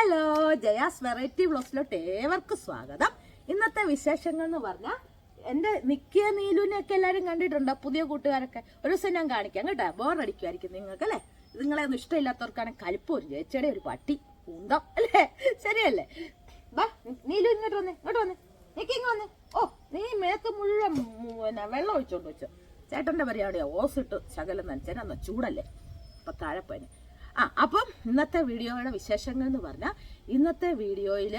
Hello Jaya's variety ബ്ലോസിലോട്ട് ഏവർക്കും സ്വാഗതം. ഇന്നത്തെ വിശേഷങ്ങൾ എന്ന് പറഞ്ഞാൽ എന്റെ നിക്കിയ നീലുവിനെ ഒക്കെ എല്ലാവരും കണ്ടിട്ടുണ്ടോ? പുതിയ കൂട്ടുകാരൊക്കെ. ഒരു ദിവസം ഞാൻ കാണിക്കാം കേട്ടോ. ബോറടിക്കുമായിരിക്കും നിങ്ങൾക്ക് അല്ലേ? നിങ്ങളെ ഒന്നും ഇഷ്ടമില്ലാത്തവർക്കാണ് കലിപ്പ് ഒരു ഒരു പട്ടി പൂന്തം അല്ലേ? ശരിയല്ലേ? ബാ നീലു ഇങ്ങോട്ട് വന്നേ ഇങ്ങോട്ട് വന്നേ. നിക്ക് ഇങ്ങ് വന്നേ. ഓ നീ മേത്ത് മുഴുവൻ പിന്നെ വെള്ളം ഒഴിച്ചോണ്ട് വെച്ചോ. ചേട്ടന്റെ പരിപാടിയാ ഓസിട്ട് ശകലം നനച്ചേനാ ചൂടല്ലേ? അപ്പൊ താഴെ പോയിന്. ആ അപ്പം ഇന്നത്തെ വീഡിയോയുടെ വിശേഷങ്ങൾ എന്ന് പറഞ്ഞാൽ ഇന്നത്തെ വീഡിയോയിൽ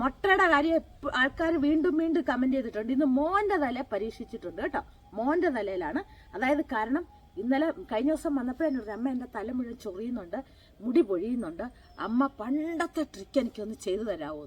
മുട്ടയുടെ കാര്യം ആൾക്കാർ വീണ്ടും വീണ്ടും കമന്റ് ചെയ്തിട്ടുണ്ട്. ഇന്ന് മോന്റെ തല പരീക്ഷിച്ചിട്ടുണ്ട് കേട്ടോ. മോന്റെ തലയിലാണ്. അതായത് കാരണം ഇന്നലെ കഴിഞ്ഞ ദിവസം വന്നപ്പോഴേ ഒരു അമ്മ എന്റെ തല മുഴുവൻ ചൊറിയുന്നുണ്ട് മുടി പൊഴിയുന്നുണ്ട്. അമ്മ പണ്ടത്തെ ട്രിക്ക് എനിക്കൊന്ന് ചെയ്തു തരാമോ.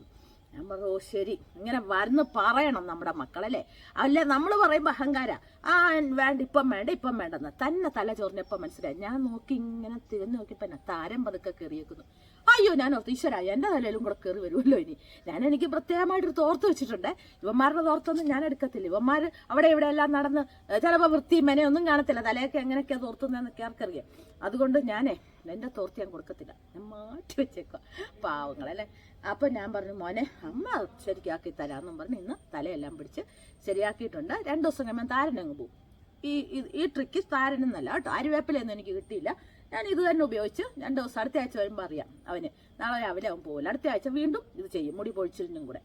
ഞാൻ പറഞ്ഞു ഓ ശരി. ഇങ്ങനെ വരുന്ന് പറയണം നമ്മുടെ മക്കളല്ലേ അല്ല? നമ്മൾ പറയുമ്പോൾ അഹങ്കാര. ആ വേണ്ട ഇപ്പം വേണ്ട ഇപ്പം വേണ്ടെന്ന്. തന്നെ തല ചോറിനപ്പം മനസ്സിലായി. ഞാൻ നോക്കി ഇങ്ങനെ തിരിഞ്ഞു നോക്കിയപ്പോൾ എന്നെ താരം പതുക്കെ കയറിയേക്കുന്നു. അയ്യോ ഞാൻ ഓർത്ത് ഈശ്വര എന്റെ തലയിലും കൂടെ കയറി വരുമല്ലോ ഇനി. ഞാൻ എനിക്ക് പ്രത്യേകമായിട്ടൊരു തോർത്ത് വെച്ചിട്ടുണ്ട്. ഇവന്മാരുടെ തോർത്തൊന്നും ഞാൻ എടുക്കത്തില്ല. ഇവന്മാർ അവിടെ ഇവിടെ എല്ലാം നടന്ന് ചിലപ്പോൾ വൃത്തി മെനയൊന്നും കാണത്തില്ല. തലയൊക്കെ എങ്ങനെയൊക്കെ തോർത്തുന്നതെന്നൊക്കെ ആർക്കറിയാം. അതുകൊണ്ട് ഞാനേ എന്റെ തോർത്ത് ഞാൻ കൊടുക്കത്തില്ല. ഞാൻ മാറ്റി വെച്ചേക്കുക പാവങ്ങളല്ലേ. അപ്പോൾ ഞാൻ പറഞ്ഞു മോനെ അമ്മ ശരിയാക്കി തരാമെന്നും പറഞ്ഞ് ഇന്ന് തലയെല്ലാം പിടിച്ച് ശരിയാക്കിയിട്ടുണ്ട്. രണ്ട് ദിവസം കഴിയുമ്പോൾ താരനങ്ങ് പോകും ഈ ഈ- ട്രിക്ക് താരനെന്നല്ല കേട്ടോ. അരിവേപ്പിലൊന്നും എനിക്ക് കിട്ടിയില്ല. ഞാൻ ഇത് തന്നെ ഉപയോഗിച്ച് രണ്ട് ദിവസം അടുത്ത ആഴ്ച വരുമ്പോൾ അറിയാം അവന്. നാളെ രാവിലെ അവൻ പോകില്ല അടുത്ത ആഴ്ച വീണ്ടും ഇത് ചെയ്യും മുടി പൊഴിച്ചിരുന്നും കൂടെ.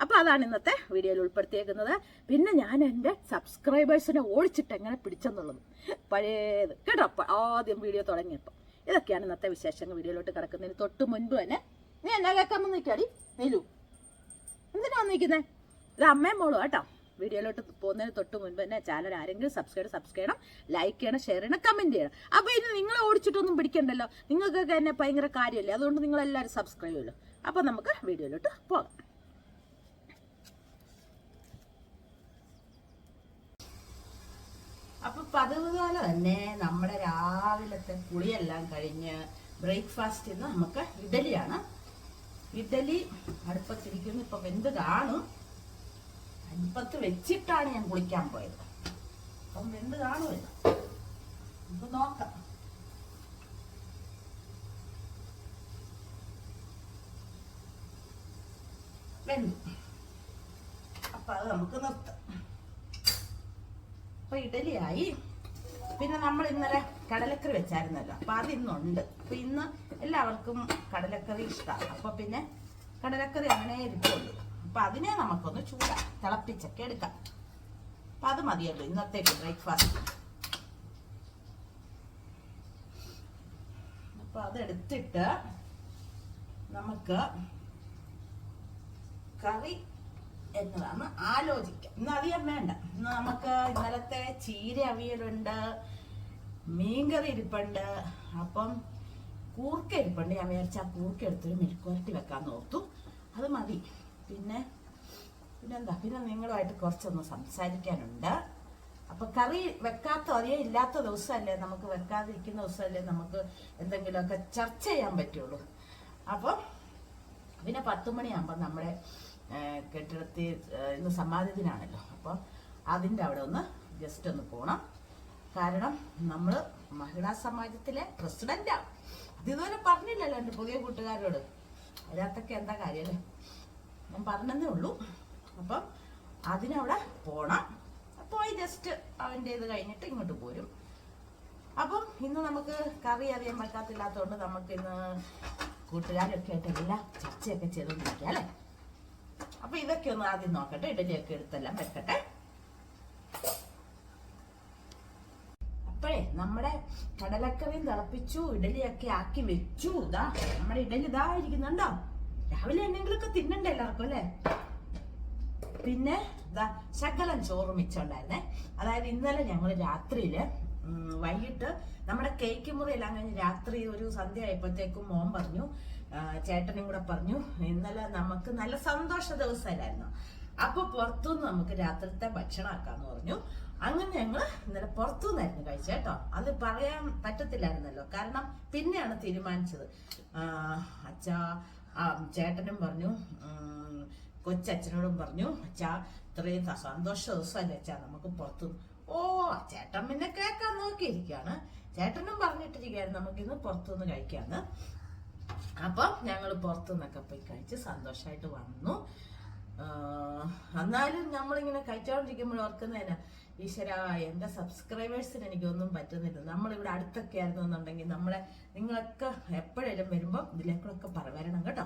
അപ്പോൾ അതാണ് ഇന്നത്തെ വീഡിയോയിൽ ഉൾപ്പെടുത്തിയേക്കുന്നത്. പിന്നെ ഞാൻ എന്റെ സബ്സ്ക്രൈബേഴ്സിനെ ഓടിച്ചിട്ട് എങ്ങനെ പിടിച്ചെന്നുള്ളത്. പഴയത്. കേട്ടോ ആദ്യം വീഡിയോ തുടങ്ങിയപ്പോൾ ഇതൊക്കെയാണ് ഇന്നത്തെ വിശേഷങ്ങൾ വീഡിയോയിലോട്ട് കിടക്കുന്നതിന് തൊട്ട് മുൻപ് തന്നെ നീ എന്നാ കേൾക്കാൻ നിൽക്കാടി നീലു. എന്തിനാ വന്നിരിക്കുന്നത് ഇത് അമ്മയും മോളും കേട്ടോ. വീഡിയോയിലോട്ട് പോകുന്നതിന് തൊട്ട് മുൻപ് തന്നെ ചാനൽ ആരെങ്കിലും സബ്സ്ക്രൈബ് സബ്സ്ക്രൈബ് ചെയ്യണം ലൈക്ക് ചെയ്യണം ഷെയർ ചെയ്യണം കമന്റ് ചെയ്യണം. അപ്പൊ ഇനി നിങ്ങൾ ഓടിച്ചിട്ടൊന്നും പിടിക്കണ്ടല്ലോ. നിങ്ങൾക്കൊക്കെ എന്നെ ഭയങ്കര കാര്യമല്ലേ? അതുകൊണ്ട് നിങ്ങൾ എല്ലാവരും സബ്സ്ക്രൈബ് ചെയ്യുമല്ലോ. അപ്പൊ നമുക്ക് വീഡിയോയിലോട്ട് പോകാം. അപ്പൊ പതിവ് കാലം തന്നെ നമ്മുടെ രാവിലത്തെ കുളിയെല്ലാം കഴിഞ്ഞ് ബ്രേക്ക്ഫാസ്റ്റ് ഇന്ന് നമുക്ക് ഇഡലിയാണ്. ഇഡലി അടുപ്പത്തിരിക്കുന്നു. ഇപ്പൊ വെന്ത് കാണും അടുപ്പത്ത് വെച്ചിട്ടാണ് ഞാൻ കുളിക്കാൻ പോയത്. അപ്പം വെന്ത് കാണുമല്ലോ നമുക്ക് നോക്കാം. അപ്പൊ അത് നമുക്ക് നിർത്താം. അപ്പൊ ഇഡലിയായി. പിന്നെ നമ്മൾ ഇന്നലെ കടലക്കറി വെച്ചായിരുന്നല്ലോ. അപ്പൊ അത് ഇന്നുണ്ട്. അപ്പൊ ഇന്ന് എല്ലാവർക്കും കടലക്കറി ഇഷ്ടമാണ് അപ്പൊ പിന്നെ കടലക്കറി അങ്ങനെ ഇരിക്കുള്ളൂ അപ്പൊ അതിനെ നമുക്കൊന്ന് ചൂടാ തിളപ്പിച്ചൊക്കെ എടുക്കാം. അപ്പൊ അത് മതിയല്ലോ ഇന്നത്തേക്ക് ബ്രേക്ക്ഫാസ്റ്റ് അപ്പൊ അതെടുത്തിട്ട് നമുക്ക് കറി എന്നതാണ് ആലോചിക്കാം. ഇന്ന് അധികം വേണ്ട. ഇന്ന് നമുക്ക് ഇന്നലത്തെ ചീര അവിയലുണ്ട് മീൻകറി ഇരിപ്പുണ്ട്. അപ്പം കൂർക്ക ഇരിപ്പുണ്ട്. ഞാൻ വിചാരിച്ച ആ കൂർക്ക എടുത്തൊരു മെഴുക്കുവരട്ടി വെക്കാൻ ഓർത്തു. അത് മതി. പിന്നെ പിന്നെന്താ? പിന്നെ നിങ്ങളുമായിട്ട് കുറച്ചൊന്ന് സംസാരിക്കാനുണ്ട്. അപ്പൊ കറി വെക്കാത്ത ഒരേ ഇല്ലാത്ത ദിവസമല്ലേ നമുക്ക് വെക്കാതിരിക്കുന്ന ദിവസമല്ലേ നമുക്ക് എന്തെങ്കിലുമൊക്കെ ചർച്ച ചെയ്യാൻ പറ്റുള്ളൂ. അപ്പോൾ പിന്നെ പത്ത് മണിയാകുമ്പോൾ നമ്മുടെ കെട്ടിടത്തിൽ ഇന്ന് സമാധിദിനാണല്ലോ അപ്പൊ അതിന്റെ അവിടെ ഒന്ന് ജസ്റ്റ് ഒന്ന് പോകണം കാരണം നമ്മൾ മഹിളാ സമാജത്തിലെ പ്രസിഡന്റാണ് ഇതുവരെ പറഞ്ഞില്ലല്ലോ എന്റെ പുതിയ കൂട്ടുകാരോട്. അതിനകത്തൊക്കെ എന്താ കാര്യമല്ലേ ഞാൻ പറഞ്ഞതേ ഉള്ളൂ. അപ്പം അതിനവിടെ പോണം. പോയി ജസ്റ്റ് അവന്റെ ഇത് കഴിഞ്ഞിട്ട് ഇങ്ങോട്ട് പോരും. അപ്പം ഇന്ന് നമുക്ക് കറി അറിയാൻ പറ്റാത്തില്ലാത്തതുകൊണ്ട് നമുക്ക് ഇന്ന് കൂട്ടുകാരൊക്കെ ആയിട്ട് എല്ലാം ചർച്ചയൊക്കെ ചെയ്തുകൊണ്ടിരിക്കുക അല്ലേ? അപ്പൊ ഇതൊക്കെ ഒന്ന് ആദ്യം നോക്കട്ടെ ഇഡലിയൊക്കെ എടുത്തെല്ലാം വെക്കട്ടെ. അപ്പോഴേ നമ്മുടെ കടലക്കറിയും തിളപ്പിച്ചു ഇഡലിയൊക്കെ ആക്കി വെച്ചു. ഇതാ നമ്മുടെ ഇഡലി ഇതാ ഇരിക്കുന്നുണ്ടോ? രാവിലെ എന്തെങ്കിലുമൊക്കെ തിന്നണ്ടേ എല്ലാവർക്കും അല്ലേ? പിന്നെ ദാ ശകലം ചോറ് മിച്ചുണ്ടായിരുന്നേ അതായത് ഇന്നലെ ഞങ്ങൾ രാത്രിയിൽ വൈകിട്ട് നമ്മുടെ കേക്ക് മുറിയെല്ലാം കഴിഞ്ഞ് രാത്രി ഒരു സന്ധ്യ ആയപ്പോഴത്തേക്കും മോൻ പറഞ്ഞു ചേട്ടനും കൂടെ പറഞ്ഞു ഇന്നലെ നമുക്ക് നല്ല സന്തോഷ ദിവസമല്ലായിരുന്നു അപ്പൊ പുറത്തുനിന്ന് നമുക്ക് രാത്രിത്തെ ഭക്ഷണം ആക്കാന്ന് പറഞ്ഞു. അങ്ങനെ ഞങ്ങൾ ഇന്നലെ പുറത്തുനിന്നായിരുന്നു കഴിച്ചത് കേട്ടോ. അത് പറയാൻ പറ്റത്തില്ലായിരുന്നല്ലോ. കാരണം പിന്നെയാണ് തീരുമാനിച്ചത്. അച്ഛാ ചേട്ടനും പറഞ്ഞു കൊച്ചച്ഛനോടും പറഞ്ഞു അച്ഛാ ഇത്രയും സന്തോഷ ദിവസമല്ലേ അച്ഛാ നമുക്ക് പുറത്തു ഓ ചേട്ടൻ പിന്നെ കേൾക്കാൻ നോക്കിയിരിക്കുകയാണ്. ചേട്ടനും പറഞ്ഞിട്ടിരിക്കുകയായിരുന്നു നമുക്കിന്ന് പുറത്തുനിന്ന് കഴിക്കാന്ന്. അപ്പം ഞങ്ങൾ പുറത്തുനിന്നൊക്കെ പോയി കഴിച്ച് സന്തോഷമായിട്ട് വന്നു. എന്നാലും നമ്മളിങ്ങനെ കഴിച്ചോണ്ടിരിക്കുമ്പോൾ ഓർക്കുന്നതിന് ഈശ്വര എന്റെ സബ്സ്ക്രൈബേഴ്സിന് എനിക്കൊന്നും പറ്റുന്നില്ല. നമ്മളിവിടെ അടുത്തൊക്കെ ആയിരുന്നു എന്നുണ്ടെങ്കിൽ നമ്മളെ നിങ്ങളൊക്കെ എപ്പോഴേലും വരുമ്പോൾ ഇതിലേക്കൊക്കെ പറവരണം കേട്ടോ.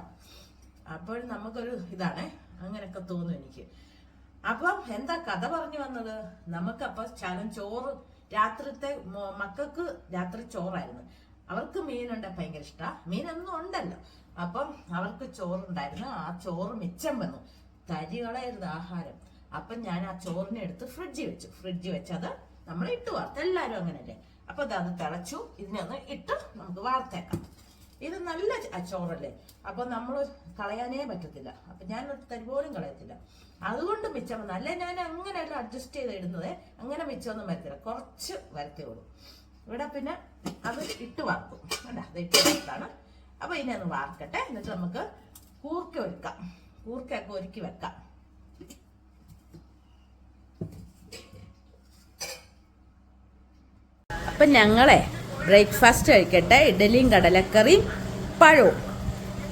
അപ്പോൾ നമുക്കൊരു ഇതാണ്. അങ്ങനെയൊക്കെ തോന്നും എനിക്ക്. അപ്പം എന്താ കഥ പറഞ്ഞു വന്നത്? നമുക്കപ്പൊ ശകലം ചോറ് രാത്രിത്തെ മക്കൾക്ക് രാത്രി ചോറായിരുന്നു. അവർക്ക് മീനുണ്ട് ഭയങ്കര ഇഷ്ട. മീനൊന്നും ഉണ്ടല്ലോ. അപ്പം അവർക്ക് ചോറുണ്ടായിരുന്നു. ആ ചോറ് മിച്ചം വന്നു. തരികളായിരുന്നു ആഹാരം. അപ്പം ഞാൻ ആ ചോറിനെ എടുത്ത് ഫ്രിഡ്ജിൽ വെച്ചു. ഫ്രിഡ്ജിൽ വെച്ചത് നമ്മൾ ഇട്ട് വാർത്ത. എല്ലാവരും അങ്ങനല്ലേ? അപ്പൊ അത് തിളച്ചു. ഇതിനൊന്ന് ഇട്ട് നമുക്ക് വാർത്തേക്കാം. ഇത് നല്ല ചോറല്ലേ? അപ്പൊ നമ്മൾ കളയാനേ പറ്റത്തില്ല. അപ്പൊ ഞാൻ തരുപോലും തരി പോലും കളയത്തില്ല. അതുകൊണ്ട് മിച്ചം നല്ല ഞാൻ അങ്ങനെയല്ല അഡ്ജസ്റ്റ് ചെയ്ത് ഇടുന്നത്. അങ്ങനെ മിച്ചമൊന്നും വരത്തില്ല. കുറച്ച് വരത്തേയുള്ളൂ ഇവിടെ പിന്നെ അത് ഇട്ട് വാർക്കും. അല്ല അത് ഇട്ട് വാർത്താണ് അപ്പൊ ഇനി ഒന്ന് വാർക്കട്ടെ. എന്നിട്ട് നമുക്ക് കൂർക്ക ഒരുക്കാം. കൂർക്കൊക്കെ ഒരുക്കി വെക്കാം. അപ്പം ഞങ്ങളെ ബ്രേക്ക്ഫാസ്റ്റ് കഴിക്കട്ടെ. ഇഡലിയും കടലക്കറിയും പഴവും.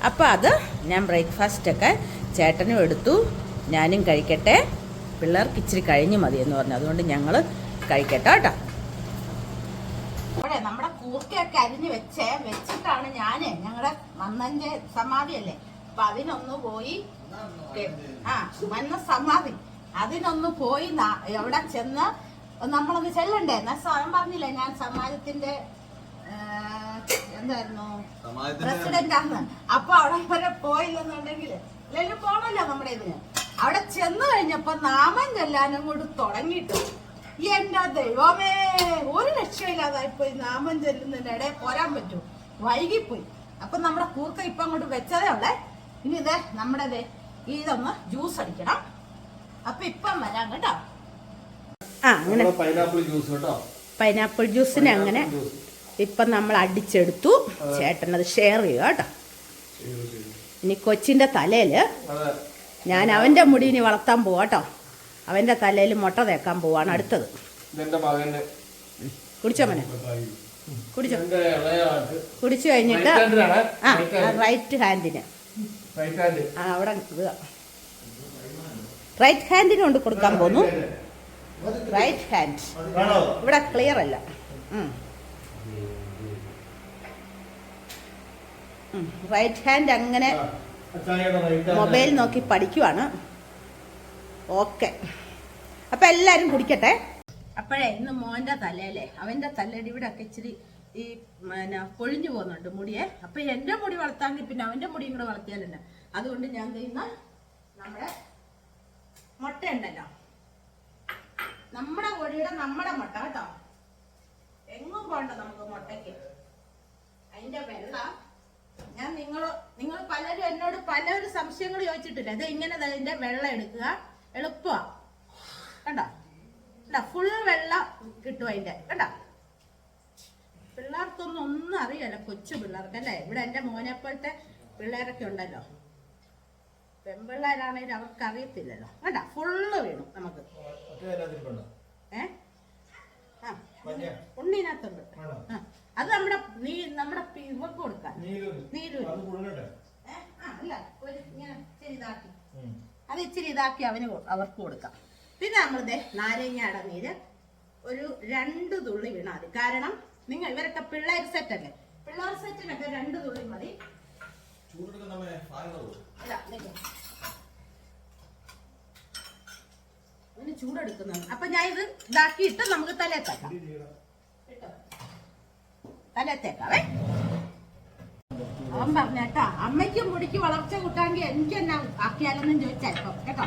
അപ്പം അത് ഞാൻ ബ്രേക്ക്ഫാസ്റ്റൊക്കെ ചേട്ടനും എടുത്തു. ഞാനും കഴിക്കട്ടെ. പിള്ളേർക്ക് ഇച്ചിരി കഴിഞ്ഞ് മതി എന്ന് പറഞ്ഞു. അതുകൊണ്ട് ഞങ്ങൾ കഴിക്കട്ടെ കേട്ടോ. നമ്മുടെ കൂർക്കയൊക്കെ അരിഞ്ഞ് വെച്ചേ വെച്ചിട്ടാണ് ഞാൻ ഞങ്ങളുടെ മന്നന്റെ സമാധിയല്ലേ? അപ്പൊ അതിനൊന്ന് പോയി ആ സമാധി. അതിനൊന്ന് പോയി എവിടെ ചെന്ന് നമ്മളൊന്ന് ചെല്ലണ്ടേ? എന്നാ സ്വയം പറഞ്ഞില്ലേ ഞാൻ സമാജത്തിന്റെ എന്തായിരുന്നു? പ്രസിഡന്റ് ആണ് അപ്പൊ അവിടെ വരെ പോയില്ലെന്നുണ്ടെങ്കിൽ എല്ലാവരും പോണല്ലോ നമ്മുടെ ഇതിന്. അവിടെ ചെന്ന് കഴിഞ്ഞപ്പോ നാമം ചെല്ലാനും കൂടി തുടങ്ങിയിട്ടു എന്റെ ദൈവമേ ഒരു രക്ഷയില്ലാതായിപ്പോയി. നാമം ചെല്ലുന്നതിനിടെ പോരാൻ പറ്റൂ. വൈകിപ്പോയി. അപ്പൊ നമ്മുടെ കൂർക്ക ഇപ്പൊ അങ്ങോട്ട് വെച്ചതേ ഉള്ളേ. ഇനി ഇതേ നമ്മുടെ ദേ ഇതൊന്ന് ജ്യൂസ് അടിക്കണം. അപ്പൊ ഇപ്പം വരാം കേട്ടോ. ആ അങ്ങനെ. പൈനാപ്പിൾ ജ്യൂസ് കേട്ടോ. പൈനാപ്പിൾ ജ്യൂസിന് അങ്ങനെ. ഇപ്പം നമ്മൾ അടിച്ചെടുത്തു. ചേട്ടനത് ഷെയർ ചെയ്യുക കേട്ടോ. ഇനി കൊച്ചിന്റെ തലയിൽ അതെ. ഞാൻ അവന്റെ മുടി ഇനി വളർത്താൻ പോവാ കേട്ടോ. അവന്റെ തലയിൽ മുട്ട തേക്കാൻ പോവാണ് അടുത്തത്. കുടിച്ചോ മനെ? കുടിച്ചോ? കുടിച്ചു കഴിഞ്ഞിട്ട്. ആ റൈറ്റ് ഹാൻഡിന് ആ അവിടെ ഇടുക റൈറ്റ് ഹാൻഡിന് കൊണ്ട് കൊടുക്കാൻ പോന്നു. റൈറ്റ് ഹാൻഡ് ഇവിടെ ക്ലിയർ അല്ല. റൈറ്റ് ഹാൻഡ് അങ്ങനെ അച്ചായയുടെ റൈറ്റ് ഹാൻഡ് മൊബൈൽ നോക്കി പഠിക്കുവാണ്. ഓക്കെ അപ്പൊ എല്ലാരും കുടിക്കട്ടെ. അപ്പോഴേ ഇന്ന് മോന്റെ തലയല്ലേ? അവന്റെ തലയുടെ ഇവിടെ ഒക്കെ ഇച്ചിരി ഈ പിന്നെ പൊഴിഞ്ഞു പോകുന്നുണ്ട് മുടിയെ. അപ്പൊ എന്റെ മുടി വളർത്താമെങ്കിൽ പിന്നെ അവന്റെ മുടിയും കൂടെ വളർത്തിയാലുണ്ട് അതുകൊണ്ട് ഞാൻ ചെയ്യുന്ന? നമ്മുടെ മുട്ട ഉണ്ടല്ലോ. നമ്മുടെ കോഴിയുടെ നമ്മുടെ മുട്ട കേട്ടോ. എങ്ങും പോണ്ട നമുക്ക് മുട്ടയ്ക്ക്. അതിന്റെ വെള്ള ഞാൻ നിങ്ങൾ നിങ്ങൾ പലരും എന്നോട് പലരും സംശയങ്ങൾ ചോദിച്ചിട്ടില്ല. അത് ഇങ്ങനെ അതിന്റെ വെള്ളം എടുക്കുക. എളുപ്പ കണ്ടോ? കണ്ടോ? ഫുൾ വെള്ള കിട്ടും അതിന്റെ. കണ്ടോ? പിള്ളേർക്കൊന്നും ഒന്നും അറിയല്ല കൊച്ചു പിള്ളേർക്ക് അല്ലേ? ഇവിടെ എന്റെ മോനെ പോലത്തെ പിള്ളേരൊക്കെ ഉണ്ടല്ലോ. പെൺപിള്ളേരാണെങ്കിൽ അവർക്ക് അറിയത്തില്ലല്ലോ വേണ്ട ഫുള്ള് വീണു നമുക്ക്. ഏ? ആ. ഉണ്ണിനകത്തുണ്ട്? ആ. അത് നമ്മുടെ നീ നമ്മുടെ ഇവക്ക് കൊടുക്കാം. അല്ല ഒരു ഇങ്ങനെ ഇച്ചിരി ഇതാക്കി. അത് ഇച്ചിരി ഇതാക്കി അവന് അവർക്ക് കൊടുക്കാം. പിന്നെ നമ്മളിത് നാരങ്ങയുടെ നീര് ഒരു രണ്ട് തുള്ളി വീണാൽ മതി. കാരണം നിങ്ങൾ ഇവരൊക്കെ പിള്ളേർ സെറ്റ് അല്ലേ? പിള്ളേർ സെറ്റിനൊക്കെ രണ്ട് തുള്ളി മതി. അവന് ചൂടെടുക്കുന്നുണ്ട് അപ്പൊ ഞാൻ ഇത് ഇതാക്കിയിട്ട് നമുക്ക് തലേത്തേക്കാം കേട്ടോ തലേത്തേക്കാവേ അവൻ പറഞ്ഞേട്ടാ അമ്മയ്ക്കും മുടിക്ക് വളർച്ച കൂട്ടാമെങ്കിൽ എനിക്ക് എന്നാ ആക്കിയാലെന്നും ചോദിച്ചാൽ ഇപ്പൊ കേട്ടോ.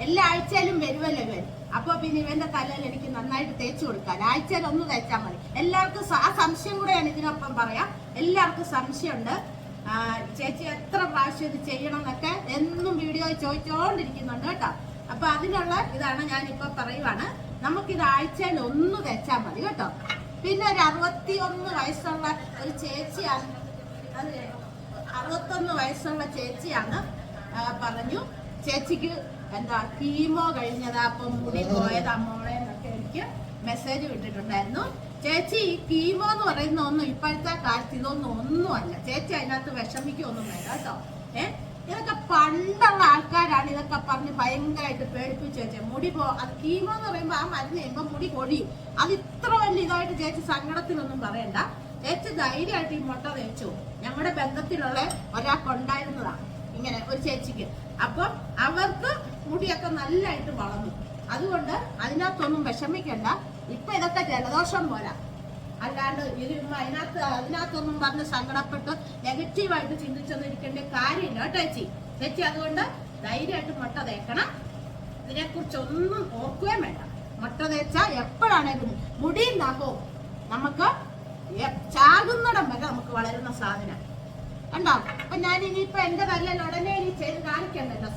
എല്ലാ ആഴ്ചയിലും വരുമല്ലോ ഇവൻ? അപ്പൊ പിന്നെ ഇവന്റെ തലയിൽ എനിക്ക് നന്നായിട്ട് തേച്ചു കൊടുക്കാൻ. ആഴ്ചയിൽ ഒന്ന് തേച്ചാൽ മതി. എല്ലാവർക്കും ആ സംശയം കൂടെയാണ് ഇതിനൊപ്പം പറയാം. എല്ലാവർക്കും സംശയമുണ്ട്. ചേച്ചി എത്ര പ്രാവശ്യം ഇത് ചെയ്യണം എന്നൊക്കെ എന്നും വീഡിയോ ചോദിച്ചോണ്ടിരിക്കുന്നുണ്ട് കേട്ടോ. അപ്പൊ അതിനുള്ള ഇതാണ് ഞാൻ ഇപ്പൊ പറയുവാണ്. നമുക്കിത് ആഴ്ചയിൽ ഒന്ന് തേച്ചാൽ മതി കേട്ടോ. പിന്നെ ഒരു അറുപത്തി ഒന്ന് വയസ്സുള്ള ഒരു ചേച്ചിയാണ്. അറുപത്തൊന്ന് വയസ്സുള്ള ചേച്ചിയാണ് പറഞ്ഞു. ചേച്ചിക്ക് എന്താ കീമോ കഴിഞ്ഞതാ അപ്പം മുടി പോയത് അമ്മോളെ എന്നൊക്കെ എനിക്ക് മെസ്സേജ് വിട്ടിട്ടുണ്ടായിരുന്നു ചേച്ചി ഈ കീമോ എന്ന് പറയുന്ന ഒന്നും ഇപ്പോഴത്തെ കാലത്ത് ഇതൊന്നും ഒന്നുമല്ല. ചേച്ചി അതിനകത്ത് വിഷമിക്കൊന്നും വേണ്ട കേട്ടോ. ഏ? ഇതൊക്കെ പണ്ടുള്ള ആൾക്കാരാണ്. ഇതൊക്കെ പറഞ്ഞ് ഭയങ്കരമായിട്ട് പേടിപ്പിച്ച് വെച്ചത് മുടി പോ അത് കീമോ എന്ന് പറയുമ്പോൾ ആ മരുന്ന് കഴിയുമ്പോൾ മുടി കൊടിയും അത് ഇത്ര വലിയ ഇതായിട്ട് ചേച്ചി സങ്കടത്തിലൊന്നും പറയണ്ട. ചേച്ചി ധൈര്യമായിട്ട് ഈ മുട്ട തേച്ചു. ഞങ്ങളുടെ ബന്ധത്തിലുള്ള ഒരാൾക്കുണ്ടായിരുന്നതാണ് ഇങ്ങനെ ഒരു ചേച്ചിക്ക്. അപ്പം അവർക്ക് മുടിയൊക്കെ നല്ലതായിട്ട് വളർന്നു. അതുകൊണ്ട് അതിനകത്തൊന്നും വിഷമിക്കണ്ട. ഇപ്പൊ ഇതൊക്കെ ജലദോഷം പോരാ അല്ലാണ്ട് ഇത് അതിനകത്ത് അതിനകത്തൊന്നും പറഞ്ഞ് സങ്കടപ്പെട്ട് നെഗറ്റീവായിട്ട് ചിന്തിച്ചൊന്നും ഇരിക്കേണ്ട കാര്യമില്ല കേട്ടോ ചേച്ചി. ചേച്ചി അതുകൊണ്ട് ധൈര്യമായിട്ട് മുട്ട തേക്കണം. ഇതിനെക്കുറിച്ച് ഒന്നും ഓർക്കുകയും വേണ്ട. മുട്ട തേച്ചാൽ എപ്പോഴാണെങ്കിലും മുടിയും നഖവും നമുക്ക് ചാകുന്നിടം വരെ നമുക്ക് വളരുന്ന സാധനം. കണ്ടോ? അപ്പൊ ഞാൻ ഇനിയിപ്പോ എന്റെ തല്ലൽ ഉടനെ ഇനി ചെയ്ത് കാണിക്കണ്ടല്ലോ.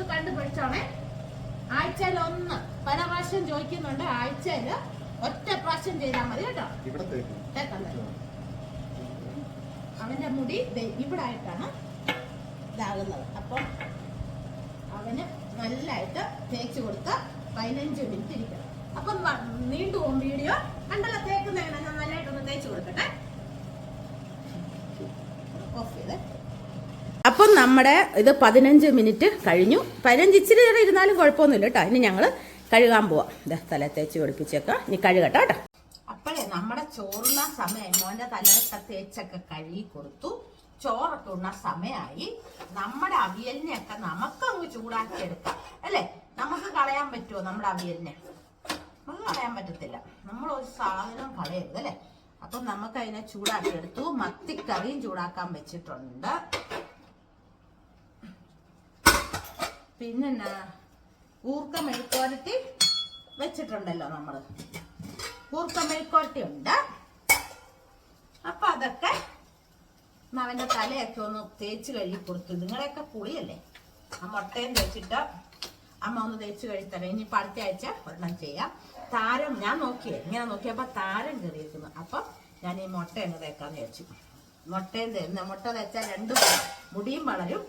സംശയമുള്ളവരൊക്കെ കണ്ടു കണ്ടുപിടിച്ചോണേ. ആഴ്ചയിൽ ഒന്ന് പല പ്രാവശ്യം ചോദിക്കുന്നുണ്ട് ആഴ്ചയിൽ ഒറ്റ പ്രാവശ്യം ചെയ്താൽ മതി കേട്ടോ. അവന്റെ മുടി ഇവിടെ ആയിട്ടാണ് ഇതാകുന്നത്. അപ്പം അവന് നല്ലതായിട്ട് തേച്ച് കൊടുത്ത പതിനഞ്ച് മിനിറ്റ് ഇരിക്കണം. അപ്പം നീണ്ടുപോകും വീഡിയോ. കണ്ടല്ലോ തേക്കുന്നതിനാ ഞാൻ നല്ലതായിട്ടൊന്ന് തേച്ച് കൊടുക്കട്ടെ ഓഫ് ചെയ്തേ അപ്പം നമ്മുടെ ഇത് പതിനഞ്ച് മിനിറ്റ് കഴിഞ്ഞു. പതിനഞ്ച് ഇച്ചിരി നേരം ഇരുന്നാലും കുഴപ്പമൊന്നുമില്ല കേട്ടോ. ഇനി ഞങ്ങൾ കഴുകാൻ പോവാം. തല തേച്ച് പിടിപ്പിച്ചേക്കാം. ഇനി കഴുകട്ടോ കേട്ടോ. അപ്പോഴേ നമ്മുടെ ചോറുണ്ണ സമയം മോന്റെ തലയൊക്കെ തേച്ചൊക്കെ കഴുകി കൊടുത്തു. ചോറൊക്കെ ഉണ്ണ സമയമായി നമ്മുടെ അവിയലിനെയൊക്കെ നമുക്ക് അങ്ങ് ചൂടാക്കി എടുക്കാം അല്ലേ? നമുക്ക് കളയാൻ പറ്റുമോ നമ്മുടെ അവിയലിനെ? നമുക്ക് കളയാൻ പറ്റത്തില്ല. നമ്മൾ ഒരു സാധനം കളയരുത് അല്ലേ? അപ്പം നമുക്ക് അതിനെ ചൂടാക്കി എടുത്തു മത്തിക്കറിയും ചൂടാക്കാൻ വെച്ചിട്ടുണ്ട്. പിന്നെ ഊർക്ക മെഴുക്കോരട്ടി വെച്ചിട്ടുണ്ടല്ലോ നമ്മൾ ഊർക്ക മെഴുക്കോരട്ടി ഉണ്ട്. അപ്പൊ അതൊക്കെ അവന്റെ തലയൊക്കെ ഒന്ന് തേച്ച് കഴുകി കൊടുത്തു നിങ്ങളെയൊക്കെ പുളിയല്ലേ ആ മുട്ടയും തേച്ചിട്ട് അമ്മ ഒന്ന് തേച്ച് കഴിത്തരാം ഇനി അടുത്ത ആഴ്ച ഒരെണ്ണം ചെയ്യാം. താരം ഞാൻ നോക്കിയേ ഇങ്ങനെ നോക്കിയപ്പോ താരം കയറിയിരിക്കുന്നു. അപ്പൊ ഞാൻ ഈ മുട്ട ഒന്ന് തേക്കാന്ന് വിചാരിച്ചു. മുട്ടയും തേന്ന് മുട്ട തേച്ചാൽ രണ്ടും മുടിയും വളരും.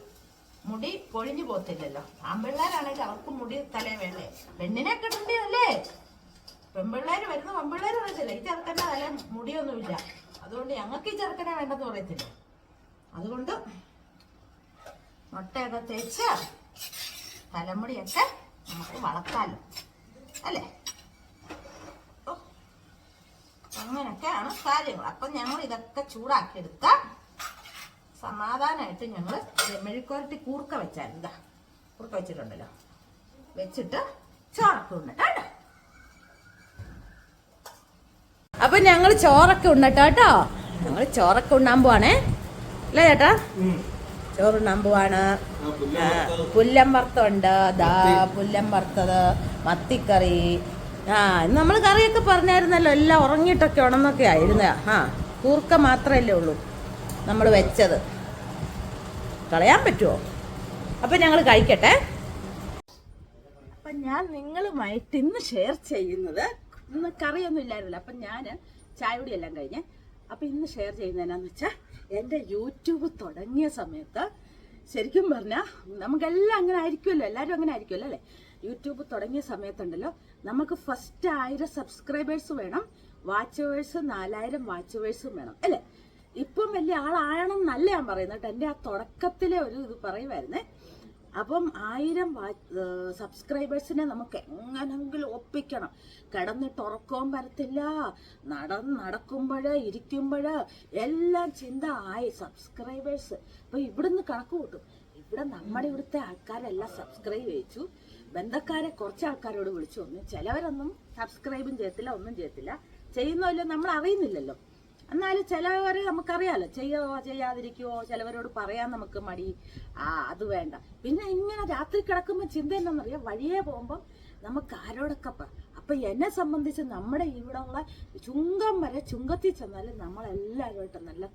മുടി പൊഴിഞ്ഞു പോത്തില്ലല്ലോ ആൺപിള്ളേരാണെങ്കിൽ അവർക്ക് മുടി തലേ വേണ്ടേ? പെണ്ണിനെ കിട്ടണ്ടല്ലേ പെൺപിള്ളേര് വരുന്ന പെൺപിള്ളേർ പറയത്തില്ല ഈ ചെറുക്കന്റെ തല മുടിയൊന്നുമില്ല. അതുകൊണ്ട് ഞങ്ങൾക്ക് ഈ ചെറുക്കനെ വേണ്ടെന്ന് പറയത്തില്ല. അതുകൊണ്ട് മുട്ടയൊക്കെ തേച്ച് തലമുടിയൊക്കെ നമുക്ക് വളർത്താലോ. അല്ലേ. അങ്ങനെയൊക്കെയാണ് കാര്യങ്ങൾ. അപ്പം ഞങ്ങൾ ഇതൊക്കെ ചൂടാക്കിയെടുത്ത സമാധാനമായിട്ട് ഞങ്ങൾ മെഴുക്കുരട്ടി കൂർക്ക വെച്ചായിരുന്നു. ഇതാ കൂർക്ക വെച്ചിട്ടുണ്ടല്ലോ. വെച്ചിട്ട് ചോറൊക്കെ ഉണ്ടിട്ട് കേട്ടോ. അപ്പൊ ഞങ്ങൾ ചോറൊക്കെ ഉണ്ടട്ടോ കേട്ടോ. ഞങ്ങൾ ചോറൊക്കെ ഉണ്ണാൻ പോവാണേ. അല്ലേ ചേട്ടാ? ചോറുണ്ണാൻ പോവാണ്. പുല്ലം വറുത്തുണ്ട്. ദാ പുല്ലം വറുത്തത്. മത്തിക്കറി. ആ നമ്മൾ കറിയൊക്കെ പറഞ്ഞായിരുന്നല്ലോ എല്ലാം ഉറങ്ങിയിട്ടൊക്കെ ഉണന്നൊക്കെ ആയിരുന്നു. ആ കൂർക്ക മാത്രമല്ലേ ഉള്ളൂ. നമ്മൾ വെച്ചത്. കളയാൻ പറ്റുമോ അപ്പം ഞങ്ങൾ കഴിക്കട്ടെ. അപ്പം ഞാൻ നിങ്ങളുമായിട്ട് ഇന്ന് ഷെയർ ചെയ്യുന്നത് ഇന്ന് കറിയൊന്നും ഇല്ലായിരുന്നില്ല. അപ്പം ഞാൻ ചായ കുടി എല്ലാം കഴിഞ്ഞ് അപ്പം ഇന്ന് ഷെയർ ചെയ്യുന്നത് എന്നാന്ന് വെച്ചാൽ എന്റെ യൂട്യൂബ് തുടങ്ങിയ സമയത്ത് ശരിക്കും പറഞ്ഞാൽ നമുക്കെല്ലാം അങ്ങനെ ആയിരിക്കുമല്ലോ. എല്ലാവരും അങ്ങനെ ആയിരിക്കുമല്ലോ അല്ലേ? യൂട്യൂബ് തുടങ്ങിയ സമയത്തുണ്ടല്ലോ. നമുക്ക് ഫസ്റ്റ് ആയിരം സബ്സ്ക്രൈബേഴ്സ് വേണം. വാച്ചവേഴ്സ് നാലായിരം വാച്ചവേഴ്സും വേണം. അല്ലേ? ഇപ്പം വലിയ ആളാണെന്നല്ല ഞാൻ പറയുന്നത് കേട്ടോ എന്റെ ആ തുടക്കത്തിലെ ഒരു ഇത് പറയുമായിരുന്നേ. അപ്പം ആയിരം സബ്സ്ക്രൈബേഴ്സിനെ നമുക്ക് എങ്ങനെങ്കിലും ഒപ്പിക്കണം. കിടന്നിട്ട് ഉറക്കവും വരത്തില്ല. നട നടക്കുമ്പോൾ ഇരിക്കുമ്പോൾ എല്ലാം ചിന്ത ആയി. സബ്സ്ക്രൈബേഴ്സ് അപ്പം ഇവിടുന്ന് കണക്ക് കൂട്ടും. ഇവിടെ നമ്മുടെ ഇവിടുത്തെ ആൾക്കാരെല്ലാം സബ്സ്ക്രൈബ് ചെയ്യിച്ചു. ബന്ധക്കാരെ കുറച്ച് ആൾക്കാരോട് വിളിച്ചു. ഒന്നും ചിലവരൊന്നും സബ്സ്ക്രൈബും ചെയ്യത്തില്ല ഒന്നും ചെയ്യത്തില്ല. ചെയ്യുന്നല്ലോ നമ്മൾ അറിയുന്നില്ലല്ലോ. എന്നാലും ചിലവരെ നമുക്കറിയാലോ ചെയ്യോ ചെയ്യാതിരിക്കുവോ ചിലവരോട് പറയാൻ നമുക്ക് മടി. ആ അത് വേണ്ട. പിന്നെ ഇങ്ങനെ രാത്രി കിടക്കുമ്പോൾ ചിന്ത എന്താണെന്നറിയാം വഴിയെ പോകുമ്പോൾ നമുക്ക് ആരോടൊക്കെ അപ്പൊ എന്നെ സംബന്ധിച്ച് നമ്മുടെ ഇവിടെ ഉള്ള ചുങ്കം വരെ ചുങ്കത്തിൽ ചെന്നാൽ നമ്മളെല്ലാവരുമായിട്ട് നല്ല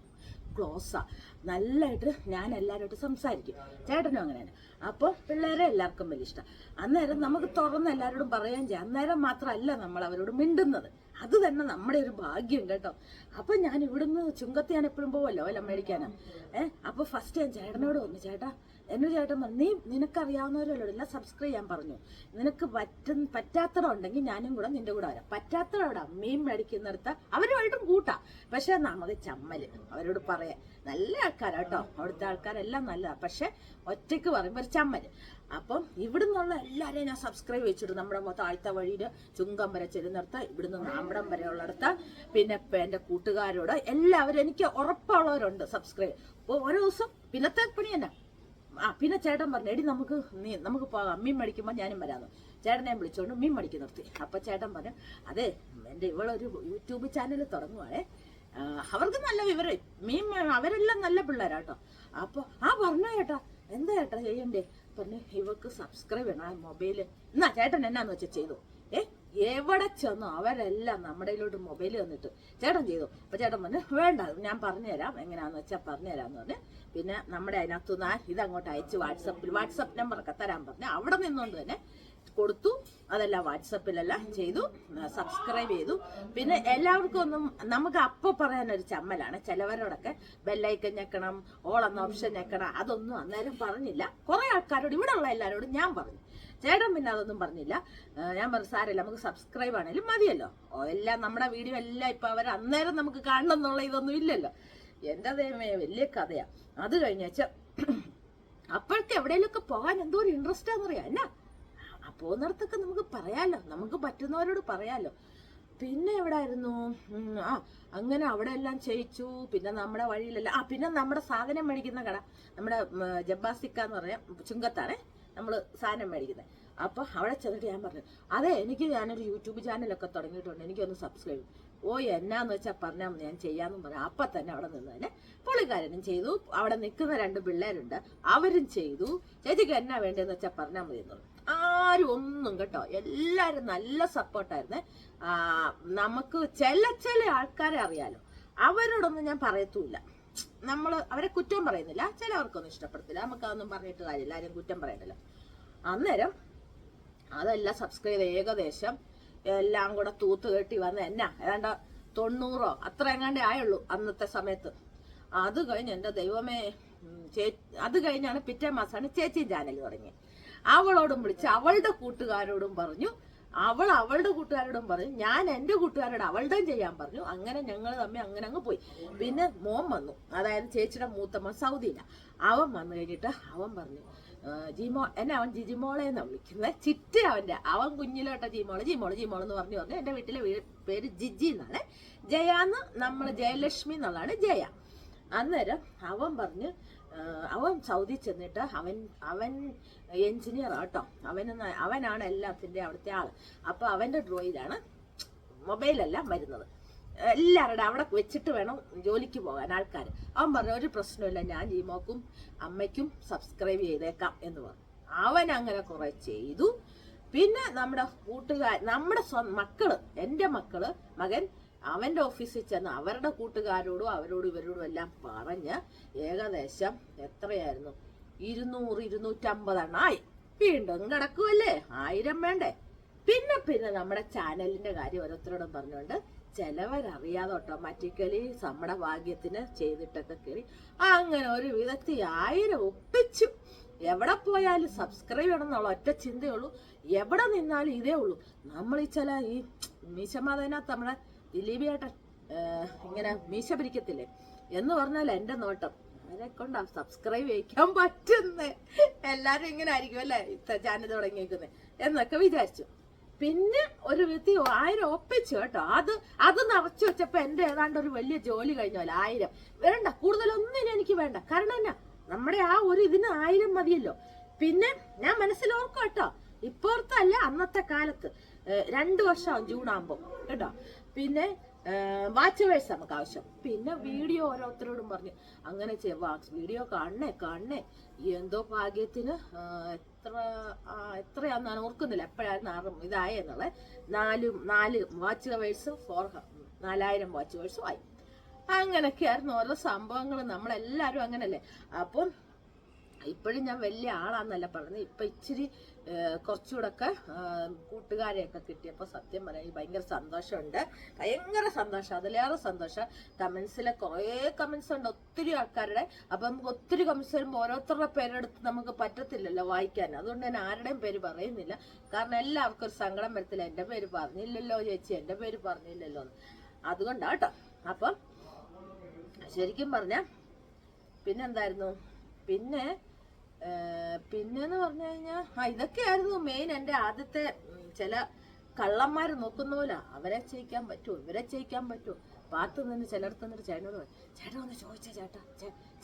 ക്ലോസാ നല്ലതായിട്ട് ഞാൻ എല്ലാവരുമായിട്ട് സംസാരിക്കും. ചേട്ടനും അങ്ങനെയാണ്. അപ്പോൾ പിള്ളേരെ എല്ലാവർക്കും വലിയ ഇഷ്ടം. അന്നേരം നമുക്ക് തുറന്ന് എല്ലാവരോടും പറയാൻ ചെയ്യാം. അന്നേരം മാത്രമല്ല നമ്മൾ അവരോട് മിണ്ടുന്നത്. അത് തന്നെ നമ്മുടെ ഒരു ഭാഗ്യം കേട്ടോ. അപ്പൊ ഞാൻ ഇവിടുന്ന് ചുങ്കത്ത് ഞാൻ എപ്പോഴും പോവല്ലോ ഓല മേടിക്കാനാ ഏഹ് അപ്പൊ ഫസ്റ്റ് ഞാൻ ചേട്ടനോട് വന്നു ചേട്ടാ എന്നോട് ചേട്ടൻ പറഞ്ഞു നീ നിനക്കറിയാവുന്നവരല്ലോ എല്ലാം സബ്സ്ക്രൈബ് ചെയ്യാൻ പറഞ്ഞു. നിനക്ക് പറ്റുന്ന പറ്റാത്തടം ഉണ്ടെങ്കിൽ ഞാനും കൂടെ നിന്റെ കൂടെ വരാം. പറ്റാത്തടവിടെ മീൻ മേടിക്കുന്നിടത്ത് അവരുമായിട്ടും കൂട്ടാ. പക്ഷെ നമുക്ക് ചമ്മൽ. അവരോട് പറയാം. നല്ല ആൾക്കാരാ കേട്ടോ. അവിടുത്തെ ആൾക്കാരെല്ലാം നല്ലതാ. പക്ഷെ ഒറ്റയ്ക്ക് പറയുമ്പോൾ ഒരു ചമ്മൽ. അപ്പം ഇവിടുന്നുള്ള എല്ലാവരെയും ഞാൻ സബ്സ്ക്രൈബ് വെച്ചിട്ടു നമ്മുടെ മൊത്തം ആഴ്ത്ത വഴിയിൽ ചുങ്കം വരെ ചെല്ലുന്നിടത്ത് ഇവിടുന്ന് നാമ്പടം വരെ ഉള്ളിടത്ത് പിന്നെ എന്റെ കൂട്ടുകാരോട് എല്ലാവരും എനിക്ക് ഉറപ്പുള്ളവരുണ്ട് സബ്സ്ക്രൈബ് അപ്പോൾ ഓരോ ദിവസം പിന്നത്തെ പണി തന്നെ. ആ പിന്നെ ചേട്ടൻ പറഞ്ഞു എടി നമുക്ക് നീ നമുക്ക് പോകാം. മീൻ മടിക്കുമ്പോൾ ഞാനും വരാമെന്ന് ചേട്ടനെ വിളിച്ചോണ്ട് മീൻ മടിക്ക് നിർത്തി. അപ്പം ചേട്ടൻ പറഞ്ഞു അതെ എന്റെ ഇവളൊരു യൂട്യൂബ് ചാനൽ തുടങ്ങുവാണേ. അവർക്ക് നല്ല വിവരം മീൻ അവരെല്ലാം നല്ല പിള്ളേരാട്ടോ. അപ്പോൾ ആ പറഞ്ഞോ ചേട്ടാ. എന്താ ചേട്ടാ ചെയ്യണ്ടേ? പറഞ്ഞു ഇവക്ക് സബ്സ്ക്രൈബ് ചെയ്യണം ആ മൊബൈൽ എന്നാ ചേട്ടൻ എന്നാന്ന് വെച്ചാൽ ചെയ്തു? ഏ? എവിടെ ചെന്നു അവരെല്ലാം നമ്മുടെ മൊബൈൽ തന്നിട്ട് ചേട്ടൻ ചെയ്തു. അപ്പൊ ചേട്ടൻ പറഞ്ഞു വേണ്ട ഞാൻ പറഞ്ഞുതരാം. എങ്ങനെയാന്ന് വെച്ചാൽ പറഞ്ഞുതരാന്ന് പറഞ്ഞ്. പിന്നെ നമ്മുടെ അതിനകത്ത് നിന്ന് ഇതങ്ങോട്ട് അയച്ച് വാട്സപ്പിൽ വാട്സപ്പ് നമ്പറൊക്കെ തരാൻ പറഞ്ഞു. അവിടെ നിന്നുകൊണ്ട് തന്നെ കൊടുത്തു. അതെല്ലാം വാട്സപ്പിലെല്ലാം ചെയ്തു. സബ്സ്ക്രൈബ് ചെയ്തു. പിന്നെ എല്ലാവർക്കും ഒന്നും നമുക്ക് അപ്പോൾ പറയാനൊരു ചമ്മലാണ്. ചിലവരോടൊക്കെ ബെല്ലൈക്കൻ ഞെക്കണം ഓൾ എന്ന ഓപ്ഷൻ ഞെക്കണം. അതൊന്നും അന്നേരം പറഞ്ഞില്ല. കുറെ ആൾക്കാരോട് ഇവിടെ ഉള്ള എല്ലാവരോടും ഞാൻ പറഞ്ഞു. ചേട്ടൻ പിന്നെ അതൊന്നും പറഞ്ഞില്ല. ഞാൻ പറഞ്ഞു സാരല്ല നമുക്ക് സബ്സ്ക്രൈബ് ആണെങ്കിലും മതിയല്ലോ. എല്ലാം നമ്മുടെ വീഡിയോ എല്ലാം ഇപ്പൊ അവർ അന്നേരം നമുക്ക് കാണണം എന്നുള്ള ഇതൊന്നും ഇല്ലല്ലോ. എന്റെ അതേമേ വലിയ കഥയാ. അത് കഴിഞ്ഞാച്ച അപ്പോഴൊക്കെ എവിടെയെങ്കിലുമൊക്കെ പോകാൻ എന്തോ ഒരു ഇൻട്രസ്റ്റ് ആണെന്നറിയാം? എന്നാ? പോകുന്നിടത്തൊക്കെ നമുക്ക് പറയാലോ. നമുക്ക് പറ്റുന്നവരോട് പറയാലോ. പിന്നെ എവിടായിരുന്നു? ആ അങ്ങനെ അവിടെ എല്ലാം ചെയ്യിച്ചു. പിന്നെ നമ്മുടെ വഴിയിലല്ല ആ പിന്നെ നമ്മുടെ സാധനം മേടിക്കുന്ന കട. നമ്മുടെ ജബ്ബാസിക്ക എന്ന് പറയാം ചുങ്കത്താണ്. നമ്മൾ സാധനം മേടിക്കുന്നത് അപ്പൊ അവിടെ ചെന്നിട്ട് ഞാൻ പറഞ്ഞു അതെ എനിക്ക് ഞാനൊരു യൂട്യൂബ് ചാനലൊക്കെ തുടങ്ങിയിട്ടുണ്ട് എനിക്കൊന്ന് സബ്സ്ക്രൈബ് ഓ എന്നാന്ന് വെച്ചാൽ പറഞ്ഞാൽ മതി ഞാൻ ചെയ്യാമെന്ന് പറഞ്ഞു. അപ്പൊ തന്നെ അവിടെ നിന്ന് തന്നെ പുള്ളിക്കാരനും ചെയ്തു. അവിടെ നിൽക്കുന്ന രണ്ട് പിള്ളേരുണ്ട് അവരും ചെയ്തു. ചേച്ചിക്ക് എന്നാ വേണ്ടതെന്ന് വെച്ചാൽ പറഞ്ഞാൽ മതി എന്നുള്ളത് ആരും ഒന്നും കേട്ടോ എല്ലാരും നല്ല സപ്പോർട്ടായിരുന്നു നമുക്ക് ചില ചില ആൾക്കാരെ അറിയാലോ അവരോടൊന്നും ഞാൻ പറയത്തുമില്ല. നമ്മൾ അവരെ കുറ്റം പറയുന്നില്ല. ചിലവർക്കൊന്നും ഇഷ്ടപ്പെടത്തില്ല. നമുക്ക് അതൊന്നും പറഞ്ഞിട്ട് കാര്യമില്ല. ആരും കുറ്റം പറയണ്ടല്ലോ അന്നേരം അതല്ല സബ്സ്ക്രൈബ് ഏകദേശം എല്ലാം കൂടെ തൂത്ത് കെട്ടി വന്ന് എന്നാ ഏതാണ്ട് തൊണ്ണൂറോ അത്ര എങ്ങാണ്ടേ ആയുള്ളൂ അന്നത്തെ സമയത്ത്. അത് കഴിഞ്ഞ് എന്റെ ദൈവമേ ചേ- അത് കഴിഞ്ഞാണ് പിറ്റേ മാസമാണ് ചേച്ചി ചാനൽ തുടങ്ങിയത്. അവളോടും വിളിച്ച് അവളുടെ കൂട്ടുകാരോടും പറഞ്ഞു അവൾ അവളുടെ കൂട്ടുകാരോടും പറഞ്ഞു ഞാൻ എന്റെ കൂട്ടുകാരോട് അവളുടെയും ചെയ്യാൻ പറഞ്ഞു. അങ്ങനെ ഞങ്ങൾ തമ്മിൽ അങ്ങനെ അങ്ങ് പോയി. പിന്നെ മോൻ വന്നു. അതായത് ചേച്ചിയുടെ മൂത്ത മോൻ സൗദിയില്ല അവൻ വന്നു കഴിഞ്ഞിട്ട് അവൻ പറഞ്ഞു "ആ, ജിമോ എന്നെ അവൻ ജിജിമോളെ എന്നാ വിളിക്കുന്നത്? ചിറ്റ അവന്റെ അവൻ കുഞ്ഞിലോട്ട ജിമോൾ. ജിമോൾ ജിമോൾ എന്ന് പറഞ്ഞു പറഞ്ഞു എന്റെ വീട്ടിലെ പേര് ജിജി എന്നാണ്. ജയാന്ന് നമ്മൾ ജയലക്ഷ്മി എന്നുള്ളതാണ് ജയ. അന്നേരം അവൻ പറഞ്ഞ് അവൻ സൗദി ചെന്നിട്ട് അവൻ അവൻ എഞ്ചിനീയർ ആട്ടോ. അവൻ അവനാണ് എല്ലാത്തിന്റെ അവിടുത്തെ ആൾ അപ്പോൾ അവന്റെ ഡ്രോയിലാണ് മൊബൈലെല്ലാം വരുന്നത്. എല്ലാവരുടെ അവിടെ വെച്ചിട്ട് വേണം ജോലിക്ക് പോകാൻ ആൾക്കാർ അവൻ പറഞ്ഞു ഒരു പ്രശ്നമില്ല ഞാൻ ജീമോക്കും അമ്മയ്ക്കും സബ്സ്ക്രൈബ് ചെയ്തേക്കാം എന്ന് പറഞ്ഞു. അവൻ അങ്ങനെ കുറെ ചെയ്തു. പിന്നെ നമ്മുടെ കൂട്ടുകാർ നമ്മുടെ മക്കൾ എന്റെ മക്കൾ മകൻ അവന്റെ ഓഫീസിൽ ചെന്ന് അവരുടെ കൂട്ടുകാരോടും അവരോടും ഇവരോടും എല്ലാം പറഞ്ഞ് ഏകദേശം എത്രയായിരുന്നു? ഇരുന്നൂറ് ഇരുന്നൂറ്റമ്പതെണ്ണായി. വീണ്ടും കിടക്കുമല്ലേ ആയിരം വേണ്ടേ? പിന്നെ പിന്നെ നമ്മുടെ ചാനലിന്റെ കാര്യം ഓരോരുത്തരോടും പറഞ്ഞുകൊണ്ട് ചിലവരറിയാതെ ഓട്ടോമാറ്റിക്കലി നമ്മുടെ ഭാഗ്യത്തിന് ചെയ്തിട്ടൊക്കെ കയറി അങ്ങനെ ഒരു വിധത്തിൽ ആയിരം ഒപ്പിച്ചു. എവിടെ പോയാലും സബ്സ്ക്രൈബ് ചെയ്യണം എന്നുള്ള ഒറ്റ ചിന്തയുള്ളൂ എവിടെ നിന്നാലും ഇതേ ഉള്ളൂ. നമ്മൾ ഈ ചില ഈ മീശമാതനകത്ത് നമ്മുടെ ഏഹ്, ഇങ്ങനെ മീശ പിരിക്കത്തില്ലേ എന്ന് പറഞ്ഞാൽ എന്റെ നോട്ടം. അവരെ കൊണ്ട് സബ്സ്ക്രൈബ് ചെയ്യിക്കാൻ പറ്റുന്നേ. എല്ലാരും ഇങ്ങനെ ആയിരിക്കും അല്ലേ? ചാനൽ തുടങ്ങിയേക്കുന്നത് എന്നൊക്കെ വിചാരിച്ചു. പിന്നെ ഒരു വ്യക്തി ആയിരം ഒപ്പിച്ചു കേട്ടോ. അത് അത് നിറച്ചു വെച്ചപ്പോ എന്റെ ഏതാണ്ട് ഒരു വലിയ ജോലി കഴിഞ്ഞ ആയിരം. വേണ്ട കൂടുതലൊന്നും എനിക്ക് വേണ്ട. കാരണം എന്നാ? നമ്മുടെ ആ ഒരു ഇതിന് ആയിരം മതിയല്ലോ. പിന്നെ ഞാൻ മനസ്സിലോർക്കും കേട്ടോ. ഇപ്പോഴത്തെ അല്ല അന്നത്തെ കാലത്ത്. രണ്ടു വർഷം ജൂൺ ആകുമ്പോ. കേട്ടോ? പിന്നെ വാച്ചുവേഴ്സ് നമുക്ക് ആവശ്യം. പിന്നെ വീഡിയോ ഓരോരുത്തരോടും പറഞ്ഞു. അങ്ങനെ വീഡിയോ കാണണേ കാണണേ. എന്തോ ഭാഗ്യത്തിന് എത്ര എത്രയാന്ന് ഞാൻ ഓർക്കുന്നില്ല. എപ്പോഴായിരുന്നു ആറ് ഇതായെന്നുള്ളത് നാല് നാല് വാച്ച് വേഴ്സ് ഫോർ നാലായിരം വാച്ച് വേഴ്സും ആയി. അങ്ങനെയൊക്കെയായിരുന്നു ഓരോ സംഭവങ്ങൾ നമ്മളെല്ലാവരും അങ്ങനല്ലേ. അപ്പം ഇപ്പോഴും ഞാൻ വലിയ ആളാന്നല്ല പറഞ്ഞത്. ഇപ്പൊ ഇച്ചിരി കുറച്ചുകൂടൊക്കെ കൂട്ടുകാരെയൊക്കെ കിട്ടിയപ്പോൾ സത്യം പറയാൻ ഭയങ്കര സന്തോഷമുണ്ട്. ഭയങ്കര സന്തോഷം അതിലേറെ സന്തോഷം. കമൻസിലെ കുറേ കമൻസ് ഉണ്ട് ഒത്തിരി ആൾക്കാരുടെ. അപ്പം നമുക്ക് ഒത്തിരി കമൻസ് വരുമ്പോൾ ഓരോരുത്തരുടെ പേരെടുത്ത് നമുക്ക് പറ്റത്തില്ലല്ലോ വായിക്കാൻ. അതുകൊണ്ട് ഞാൻ ആരുടെയും പേര് പറയുന്നില്ല. കാരണം എല്ലാവർക്കും ഒരു സങ്കടം വരത്തില്ല. എന്റെ പേര് പറഞ്ഞില്ലല്ലോ ചേച്ചി എന്റെ പേര് പറഞ്ഞില്ലല്ലോ അതുകൊണ്ടാട്ടോ അപ്പം ശരിക്കും പറഞ്ഞ പിന്നെന്തായിരുന്നു? പിന്നെ പിന്നെന്ന് പറഞ്ഞു കഴിഞ്ഞാൽ ആ ഇതൊക്കെയായിരുന്നു മെയിൻ എന്റെ ആദ്യത്തെ ചില കള്ളന്മാര് നോക്കുന്ന പോലെ. അവരെ ചെയ്യിക്കാൻ പറ്റുമോ ഇവരെ ചെയ്യിക്കാൻ പറ്റുമോ പാത്ത് നിന്ന് ചിലടത്ത് നിന്നിട്ട് ചേട്ടനോട് പറയും, ചേട്ടൻ ഒന്ന് ചോദിച്ചാ ചേട്ടാ.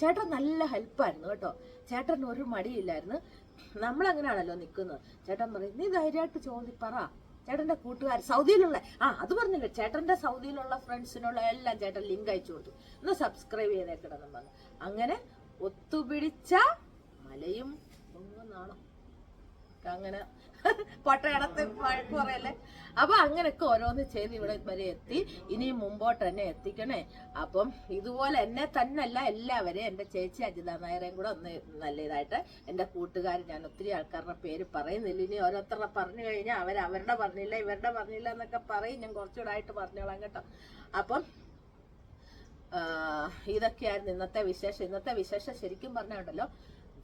ചേട്ടൻ നല്ല ഹെൽപ്പായിരുന്നു കേട്ടോ. ചേട്ടന് ഒരു മടിയില്ലായിരുന്നു. നമ്മളങ്ങനെയാണല്ലോ നിൽക്കുന്നത് ചേട്ടൻ പറയും നീ ധൈര്യമായിട്ട് ചോദി പറ. ചേട്ടന്റെ കൂട്ടുകാർ സൗദിയിലുള്ള ആ അത് പറഞ്ഞില്ല ചേട്ടന്റെ സൗദിയിലുള്ള ഫ്രണ്ട്സിനുള്ള എല്ലാം ചേട്ടൻ ലിങ്ക് അയച്ചു കൊടുത്തു. ഒന്ന് സബ്സ്ക്രൈബ് ചെയ്തേക്കിടന്നും പറഞ്ഞു. അങ്ങനെ ഒത്തുപിടിച്ച മലയും ഒന്നാണോ അങ്ങനെ പൊട്ടയിടത്ത് പറയല്ലേ? അപ്പൊ അങ്ങനെയൊക്കെ ഓരോന്ന് ചെയ്ത് ഇവിടെ വരെ എത്തി. ഇനി മുമ്പോട്ട് തന്നെ എത്തിക്കണേ. അപ്പം ഇതുപോലെ എന്നെ തന്നെയല്ല എല്ലാവരെയും എന്റെ ചേച്ചി അജിത നായരെയും കൂടെ ഒന്ന് നല്ല ഇതായിട്ട് എന്റെ കൂട്ടുകാർ ഞാൻ ഒത്തിരി ആൾക്കാരുടെ പേര് പറയുന്നില്ല. ഇനി ഓരോരുത്തരുടെ പറഞ്ഞു കഴിഞ്ഞാൽ അവർ അവരുടെ പറഞ്ഞില്ല ഇവരുടെ പറഞ്ഞില്ല എന്നൊക്കെ പറയും. ഞാൻ കുറച്ചുകൂടെ ആയിട്ട് പറഞ്ഞോളാം കേട്ടോ. അപ്പം ഇതൊക്കെയായിരുന്നു ഇന്നത്തെ വിശേഷം. ഇന്നത്തെ വിശേഷം ശരിക്കും പറഞ്ഞുണ്ടല്ലോ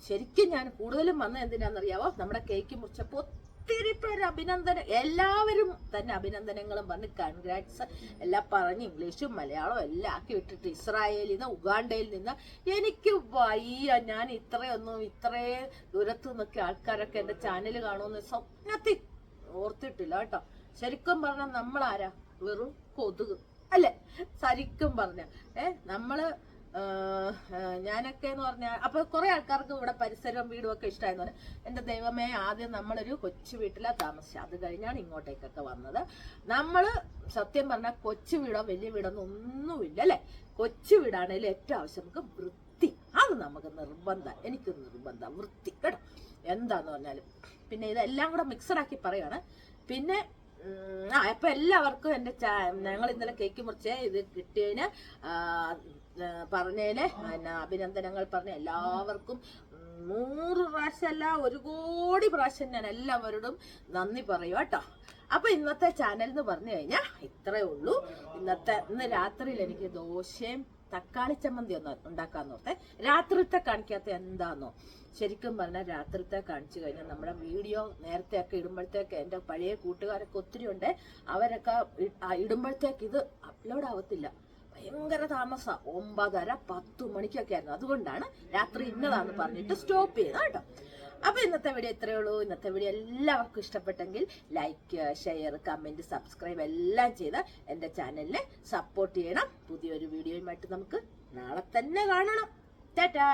ശരിക്കും ഞാൻ കൂടുതലും വന്ന എന്തിനാണെന്നറിയാവോ? നമ്മുടെ കേക്ക് മുറിച്ചപ്പോൾ ഒത്തിരി പേര് അഭിനന്ദനം എല്ലാവരും തന്നെ അഭിനന്ദനങ്ങളും പറഞ്ഞ് കൺഗ്രാറ്റ്സ് എല്ലാം പറഞ്ഞ് ഇംഗ്ലീഷും മലയാളവും എല്ലാം ആക്കി വിട്ടിട്ട് ഇസ്രായേലിൽ നിന്ന് ഉഗാണ്ടയിൽ നിന്ന് എനിക്ക് വയ്യ. ഞാൻ ഇത്രയൊന്നും ഇത്രേ ദൂരത്തു നിന്നൊക്കെ ആൾക്കാരൊക്കെ എന്റെ ചാനൽ കാണുമെന്ന് സ്വപ്നത്തിൽ ഓർത്തിട്ടില്ല കേട്ടോ. ശരിക്കും പറഞ്ഞാൽ നമ്മളാരാ? വെറും കൊതുക്. അല്ലേ? ശരിക്കും പറഞ്ഞ ഏ? നമ്മൾ ഞാനൊക്കെ എന്ന് പറഞ്ഞാൽ അപ്പൊ കുറെ ആൾക്കാർക്ക് ഇവിടെ പരിസരം വീടും ഒക്കെ ഇഷ്ടമായെന്ന് പറഞ്ഞാൽ എന്റെ ദൈവമേ ആദ്യം നമ്മളൊരു കൊച്ചു വീട്ടിലാ താമസിച്ചത് അത് കഴിഞ്ഞാണ് ഇങ്ങോട്ടേക്കൊക്കെ വന്നത്. നമ്മൾ സത്യം പറഞ്ഞാൽ കൊച്ചു വീടോ വലിയ വീടൊന്നും ഒന്നുമില്ല അല്ലെ? കൊച്ചു വീടാണെങ്കിലും ഏറ്റവും ആവശ്യം. നമുക്ക് വൃത്തി. അത് നമുക്ക് നിർബന്ധം. എനിക്ക് നിർബന്ധം വൃത്തി കേട്ടോ? എന്താന്ന് പറഞ്ഞാലും. പിന്നെ ഇതെല്ലാം കൂടെ മിക്സഡ് ആക്കി പറയാണ്. പിന്നെ ആ എല്ലാവർക്കും എന്റെ ഞങ്ങൾ ഇന്നലെ കേക്ക് മുറിച്ചേ ഇത് കിട്ടിയതിന് പറഞ്ഞതിന് എന്നാ അഭിനന്ദനങ്ങൾ പറഞ്ഞ എല്ലാവർക്കും. നൂറ് പ്രാവശ്യമല്ല ഒരു കോടി പ്രാവശ്യം ഞാൻ എല്ലാവരോടും നന്ദി പറയും കേട്ടോ. അപ്പൊ ഇന്നത്തെ ചാനൽ എന്ന് പറഞ്ഞു കഴിഞ്ഞാൽ ഇത്രേ ഉള്ളൂ. ഇന്നത്തെ ഇന്ന് രാത്രിയിൽ എനിക്ക് ദോശയും തക്കാളി ചമ്മന്തി ഒന്ന് ഉണ്ടാക്കാൻ ഓർത്തെ. രാത്രിത്തെ കാണിക്കാത്ത എന്താന്നോ? ശരിക്കും പറഞ്ഞാൽ രാത്രിത്തെ കാണിച്ചു കഴിഞ്ഞാൽ നമ്മുടെ വീഡിയോ നേരത്തെ ഒക്കെ ഇടുമ്പോഴത്തേക്ക് എന്റെ പഴയ കൂട്ടുകാരൊക്കെ ഒത്തിരി ഉണ്ട് അവരൊക്കെ ഇടുമ്പോഴത്തേക്ക് ഇത് അപ്ലോഡ് ആവത്തില്ല. ഭയങ്കര താമസം. ഒമ്പതര പത്തു മണിക്കൊക്കെ ആയിരുന്നു. അതുകൊണ്ടാണ് രാത്രി ഇന്നതാന്ന് പറഞ്ഞിട്ട് സ്റ്റോപ്പ് ചെയ്തത് കേട്ടോ. അപ്പൊ ഇന്നത്തെ വീഡിയോ ഇത്രയേ ഉള്ളൂ. ഇന്നത്തെ വീഡിയോ എല്ലാവർക്കും ഇഷ്ടപ്പെട്ടെങ്കിൽ ലൈക്ക് ഷെയർ കമന്റ് സബ്സ്ക്രൈബ് എല്ലാം ചെയ്ത് എന്റെ ചാനലിനെ സപ്പോർട്ട് ചെയ്യണം. പുതിയൊരു വീഡിയോയുമായിട്ട് നമുക്ക് നാളെ തന്നെ കാണണം. ടാറ്റാ